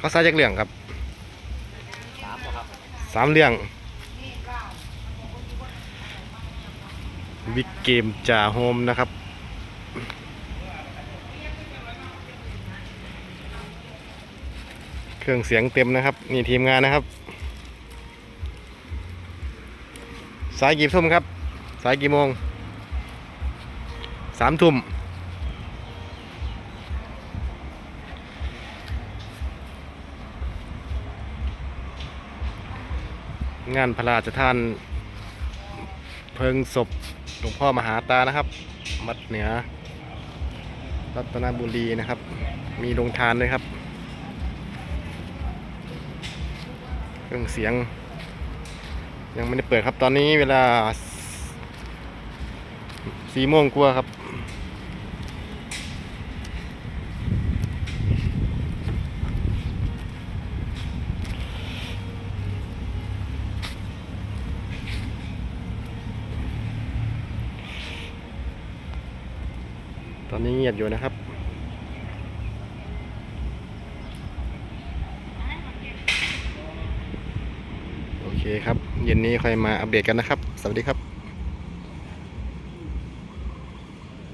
เขาใส่จักเรื่องครับสามบ่ครับสามเรื่องบิ๊กเกมจ่าโฮมนะครับเครื่องเสียงเต็มนะครับนี่ทีมงานนะครับ สายกี่ทุ่มครับ สายกี่โมงสามทุ่ม งานพระราชทาน เพลิงศพหลวงพ่อมหาตานะครับวัดเหนือรัตนบุรีนะครับ มีโรงทานด้วยครับ เครื่องเสียง ยังไม่ได้เปิดครับตอนนี้เวลาสี่โมงกว่าครับ ตอนนี้เงียบอยู่นะครับ โอเคครับ เย็นนี้ค่อยมาอัปเดตกันนะครับ สวัสดีครับ